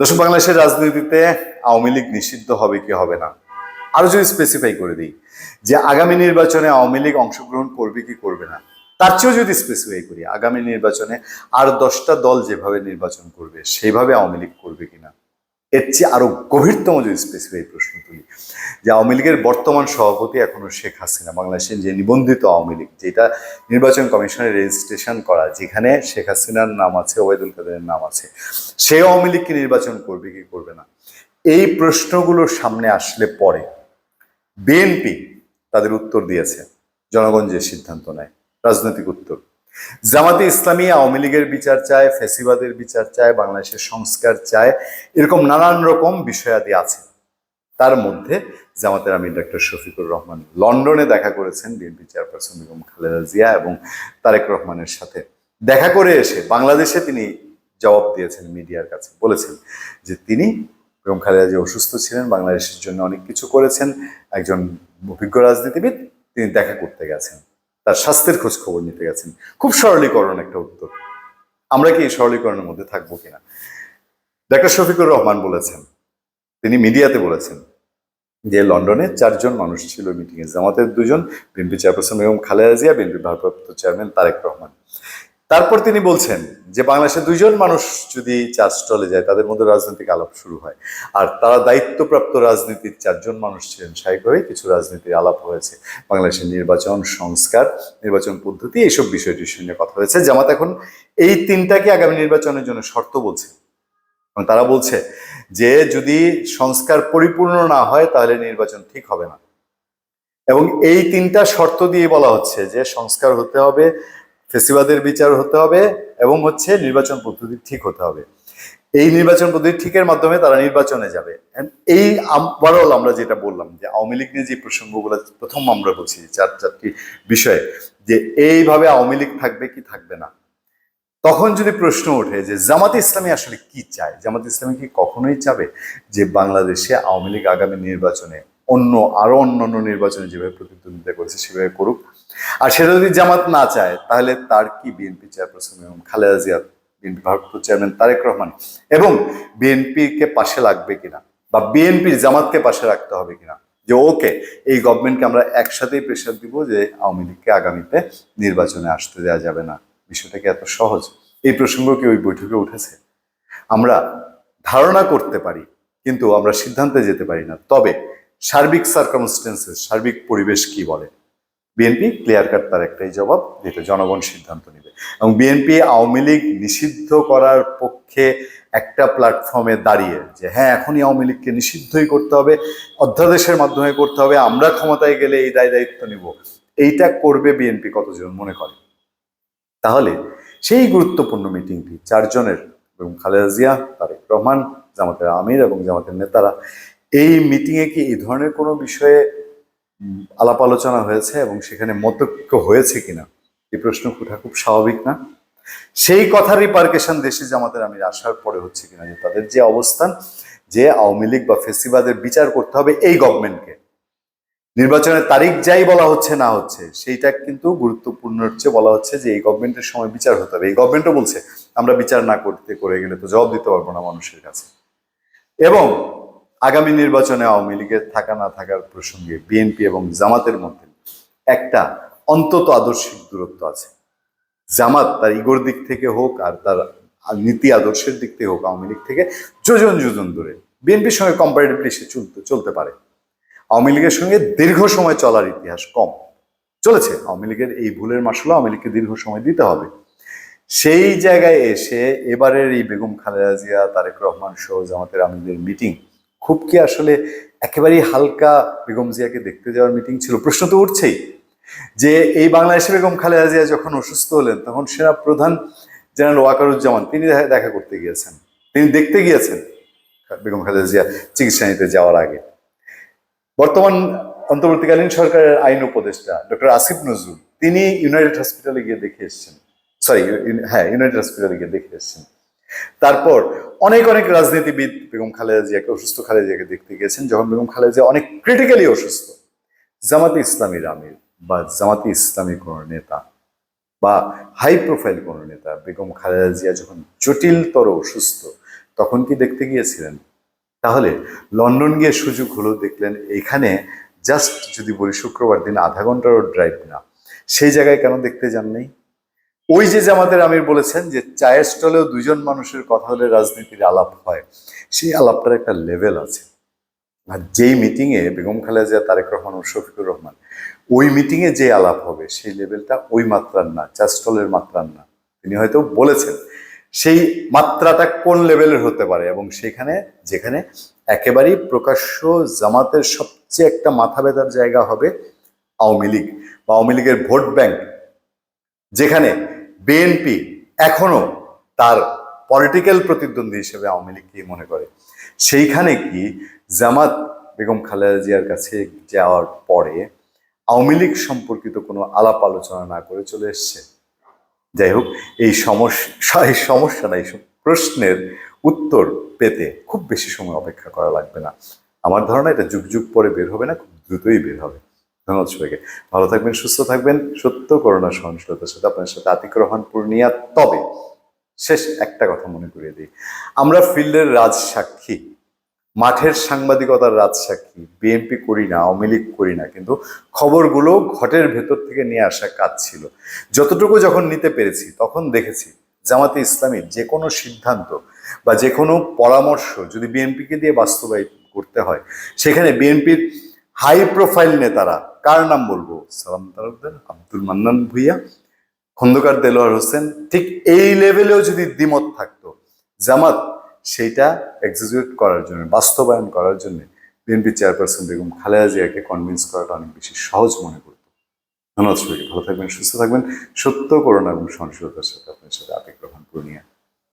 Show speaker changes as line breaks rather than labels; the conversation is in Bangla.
দর্শক বাংলাদেশের রাজনীতিতে আওয়ামী লীগ নিষিদ্ধ হবে কি হবে না? আরও যদি স্পেসিফাই করে দিই, যে আগামী নির্বাচনে আওয়ামী লীগ অংশগ্রহণ করবে কি করবে না? তার চেয়েও যদি স্পেসিফাই করি, আগামী নির্বাচনে আর দশটা দল যেভাবে নির্বাচন করবে সেইভাবে আওয়ামী লীগ করবে কিনা? এর চেয়ে আরও গভীরতম যদি স্পেসিফাই প্রশ্ন তুলি, যে আওয়ামী লীগের বর্তমান সভাপতি এখনও শেখ হাসিনা, বাংলাদেশের যে নিবন্ধিত আওয়ামী লীগ, যেটা নির্বাচন কমিশনের রেজিস্ট্রেশন করা, যেখানে শেখ হাসিনার নাম আছে, ওবায়দুল কাদেরের নাম আছে সে আওয়ামী লীগকে নির্বাচন করবে কি করবে না? এই প্রশ্নগুলো সামনে আসলে পরে বিএনপি তাদের উত্তর দিয়েছে, জনগণ যে সিদ্ধান্ত নেয়, রাজনৈতিক উত্তর। জামাতে ইসলামী আওয়ামী লীগের বিচার চায়, ফেসিবাদের বিচার চায়, বাংলাদেশের সংস্কার চায়, এরকম নানান রকম বিষয়াদি আছে। তার মধ্যে জামাতের আমির ডক্টর শফিকুর রহমান লন্ডনে দেখা করেছেন বিএনপি চেয়ারপারসন বেগম খালেদা জিয়া এবং তারেক রহমানের সাথে। দেখা করে এসে বাংলাদেশে তিনি জবাব দিয়েছেন মিডিয়ার কাছে। বলেছেন যে তিনি বেগম খালেদা জিয়া অসুস্থ ছিলেন, বাংলাদেশের জন্য অনেক কিছু করেছেন, একজন অভিজ্ঞ রাজনীতিবিদ, তিনি দেখা করতে গেছেন। তার স্বাস্থ্যের খোঁজ খবর নিতে গেছেন। খুব সরলীকরণ একটা উত্তর। আমরা কি এই সরলীকরণের মধ্যে থাকব কিনা? ডাক্তার শফিকুর রহমান বলেছেন, তিনি মিডিয়াতে বলেছেন যে লন্ডনে চারজন মানুষ ছিল মিটিংয়ে, জামাতের দুজন, বিএনপি চেয়ারপারসন এবং খালেদা জিয়া, বিএনপি ভারপ্রাপ্ত চেয়ারম্যান তারেক রহমান। তারপর তিনি বলছেন যে বাংলাদেশে দুইজন মানুষ যদি চার চলে যায়, তাদের মধ্যে রাজনৈতিক আলাপ শুরু হয়। আর তারা দায়িত্বপ্রাপ্ত রাজনীতির চারজন মানুষ ছিলেন স্বাভাবিকভাবেই কিছু রাজনীতির আলাপ হয়েছে। বাংলাদেশের নির্বাচন সংস্কার, নির্বাচন পদ্ধতি এইসব বিষয়টির সঙ্গে কথা হয়েছে। জামাত এখন এই তিনটাকে আগামী নির্বাচনের জন্য শর্ত বলছে। এবং তারা বলছে যে যদি সংস্কার পরিপূর্ণ না হয়, তাহলে নির্বাচন ঠিক হবে না। এবং এই তিনটা শর্ত দিয়ে বলা হচ্ছে যে সংস্কার হতে হবে ফেসিবাদের বিচার হতে হবে এবং হচ্ছে নির্বাচন পদ্ধতি ঠিক হতে হবে। এই নির্বাচন পদ্ধতি ঠিকের মাধ্যমে তারা নির্বাচনে যাবে। এই ওভারঅল আমরা যেটা বললাম যে আওয়ামী লীগ নিয়ে যে প্রসঙ্গগুলো প্রথম আমরা বলছি, চার, চারটি বিষয়ে, যে এইভাবে আওয়ামী লীগ থাকবে কি থাকবে না? তখন যদি প্রশ্ন ওঠে যে জামাত ইসলামী আসলে কি চায়? জামাত ইসলামী কি কখনোই চাবে যে বাংলাদেশে আওয়ামী লীগ আগামী নির্বাচনে অন্য আরও অন্যান্য নির্বাচনে যেভাবে প্রতিদ্বন্দ্বিতা করেছে সেভাবে করুক? আর সেটা যদি জামাত না চায়, তাহলে তার কি বিএনপি চেয়ারপারসন এবং খালেদা জিয়া, বিএনপি ভারপ্রাপ্ত চেয়ারম্যান তারেক রহমান। এবং বিএনপিকে পাশে লাগবে কিনা? বা বিএনপির জামাতকে পাশে রাখতে হবে কিনা? যে ওকে, এই গভর্নমেন্টকে আমরা একসাথেই প্রেশার দিব যে আওয়ামী লীগকে আগামীতে নির্বাচনে আসতে দেওয়া যাবে না। বিষয়টাকে এত সহজ? এই প্রসঙ্গ কি ওই বৈঠকে উঠেছে? আমরা ধারণা করতে পারি, কিন্তু আমরা সিদ্ধান্তে যেতে পারি না। তবে সার্বিক সার্কামস্টেন্সেস সার্বিক পরিবেশ কি বলে? বিএনপি ক্লিয়ার কাট তার একটাই জবাব, যেটা জনগণ সিদ্ধান্ত নেবে। এবং বিএনপি আওয়ামী লীগ নিষিদ্ধ করার পক্ষে একটা প্ল্যাটফর্মে দাঁড়িয়ে যে হ্যাঁ এখনই আওয়ামী লীগকে নিষিদ্ধই করতে হবে, অধ্যাদেশের মাধ্যমে করতে হবে, আমরা ক্ষমতায় গেলে এই দায় দায়িত্ব নিব। এইটা করবে বিএনপি কতজন, মনে করে তাহলে সেই গুরুত্বপূর্ণ মিটিংটি চারজনের, এবং খালেদা জিয়া, তারেক রহমান, জামাতের আমির এবং জামাতের নেতারা, এই মিটিংয়ে কি এই ধরনের কোনো বিষয়ে আলাপ আলোচনা হয়েছে এবং সেখানে মতৈক্য হয়েছে কিনা এই প্রশ্ন ওঠা খুব স্বাভাবিক না? সেই কথার রিপার্কেশন দেশে জামাতের আমির আসার পরে হচ্ছে কিনা, যে তাদের যে অবস্থান, যে আওয়ামী লীগ বা ফেসিবাদের বিচার করতে হবে এই গভর্নমেন্টকে নির্বাচনের তারিখ যাই বলা হচ্ছে না হচ্ছে, সেইটা কিন্তু গুরুত্বপূর্ণ হচ্ছে বলা হচ্ছে যে এই গভর্নমেন্টের সময় বিচার হতে হবে। এই গভর্নমেন্টও বলছে, আমরা বিচার না করতে করে গেলে তো জবাব দিতে পারব না মানুষের কাছে। এবং আগামী নির্বাচনে আওয়ামী লীগের থাকা না থাকার প্রসঙ্গে বিএনপি এবং জামাতের মধ্যে একটা অন্তত আদর্শিক দূরত্ব আছে। জামাত তার ইগোর দিক থেকে হোক আর তার নীতি আদর্শের দিক থেকে হোক আওয়ামী লীগ থেকে যোজন যোজন দূরে। বিএনপির সঙ্গে কম্পারেটিভলি সে চলতে চলতে পারে। আওয়ামী লীগের সঙ্গে দীর্ঘ সময় চলার ইতিহাস কম। চলেছে, আওয়ামী লীগের এই ভুলের মাসুল আওয়ামী লীগকে দীর্ঘ সময় দিতে হবে। সেই জায়গায় এসে এবারের এই বেগম খালেদা জিয়া, তারেক রহমান সহ জামাতের আমিরদের মিটিং খুব কি আসলে একেবারেই হালকা বেগম জিয়াকে দেখতে যাওয়ার মিটিং ছিল? প্রশ্ন তো উঠছেই যে এই বাংলাদেশে বেগম খালেদা জিয়া যখন অসুস্থ হলেন, তখন সেনা প্রধান জেনারেল ওয়াকারুজ্জামান, তিনি দেখা- দেখা করতে গিয়েছেন। তিনি দেখতে গিয়েছেন বেগম খালেদা জিয়া চিকিৎসা নিতে যাওয়ার আগে। বর্তমান অন্তর্বর্তীকালীন সরকারের আইন উপদেষ্টা ডক্টর আসিফ নজরুল, তিনি ইউনাইটেড হসপিটালে গিয়ে দেখে এসেছেন। সরি হ্যাঁ ইউনাইটেড হসপিটালে গিয়ে দেখে এসেছেন। তারপর অনেক অনেক রাজনীতিবিদ বেগম খালেদা জিয়াকে, অসুস্থ খালেদা জিয়াকে দেখতে গিয়েছেন, যখন বেগম খালেদা জিয়া অনেক ক্রিটিক্যালি অসুস্থ। জামাতে ইসলামীর আমির বা জামাতে ইসলামী কোনো নেতা বা হাই প্রোফাইল কোনো নেতা বেগম খালেদা জিয়া যখন জটিলতর অসুস্থ, তখন কি দেখতে গিয়েছিলেন? তাহলে লন্ডন গিয়ে সুযোগ হলো দেখলেন, এখানে জাস্ট যদি বলি শুক্রবার দিন আধা ঘন্টারও ড্রাইভ না, সেই জায়গায় কেন দেখতে যান নেই ওই যে জামাতের আমির বলেছেন যে চায়ের স্টলেও দুজন মানুষের কথা হলে রাজনীতির আলাপ হয়, সেই আলাপটার একটা লেভেল আছে। আর যেই মিটিংয়ে বেগম খালেদা জিয়া, তারেক রহমান ও শফিকুর রহমান, ওই মিটিংয়ে যে আলাপ হবে, সেই লেভেলটা ওই মাত্রার না চা স্টলের মাত্রার না। তিনি হয়তো বলেছেন সেই মাত্রাটা কোন লেভেলের হতে পারে এবং সেখানে, যেখানে একেবারেই প্রকাশ্য জামাতের সবচেয়ে একটা মাথা ব্যথার জায়গা হবে আওয়ামী লীগ বা আওয়ামী লীগের ভোট ব্যাংক, যেখানে বিএনপি এখনও তার পলিটিক্যাল প্রতিদ্বন্দ্বী হিসেবে আওয়ামী লীগকে মনে করে? সেইখানে কি জামাত বেগম খালেদা জিয়ার কাছে যাওয়ার পরে আওয়ামী লীগ সম্পর্কিত কোনো আলাপ আলোচনা না করে চলে এসছে? যাই হোক, এই সমস্যা এই সমস্যা না এইসব প্রশ্নের উত্তর পেতে খুব বেশি সময় অপেক্ষা করা লাগবে না। আমার ধারণা এটা যুগ যুগ পরে বের হবে না, খুব দ্রুতই বের হবে। ধন্যবাদ সবাইকে ভালো থাকবেন, সুস্থ থাকবেন। সত্য করোনা সহনশীলতার সাথে আপনার সাথে আতিক রহমান পূর্ণিয়া। তবে শেষ একটা কথা মনে করিয়ে দিই। আমরা ফিল্ডের রাজ সাক্ষী মাঠের সাংবাদিকতার রাজ সাক্ষী বিএনপি করি না, আওয়ামী লীগ করি না, কিন্তু খবরগুলো ঘটের ভেতর থেকে নিয়ে আসা কাজ ছিল। যতটুকু যখন নিতে পেরেছি, তখন দেখেছি জামাতে ইসলামীর যে কোনো সিদ্ধান্ত বা যে কোনো পরামর্শ যদি বিএনপিকে দিয়ে বাস্তবায়িত করতে হয়, সেখানে বিএনপির হাই প্রোফাইল নেতারা, কার নাম বলব? সালাম তালুকদার আব্দুল মান্নান ভুইয়া, খন্দকার দেলোয়ার হোসেন। ঠিক এই লেভেলেও যদি দ্বিমত থাকতো, জামাত, সেইটা এক্সিকিউট করার জন্য, বাস্তবায়ন করার জন্য বিএনপি চেয়ারপারসন বেগম খালেদা জিয়াকে কনভিন্স করাটা অনেক বেশি সহজ মনে করতো। ধন্যবাদ সবাইকে, ভালো থাকবেন, সুস্থ থাকবেন। সত্য করোনা এবং সহনশীলতার সাথে আপনার সাথে আবেগ গ্রহণ পূর্ণিয়া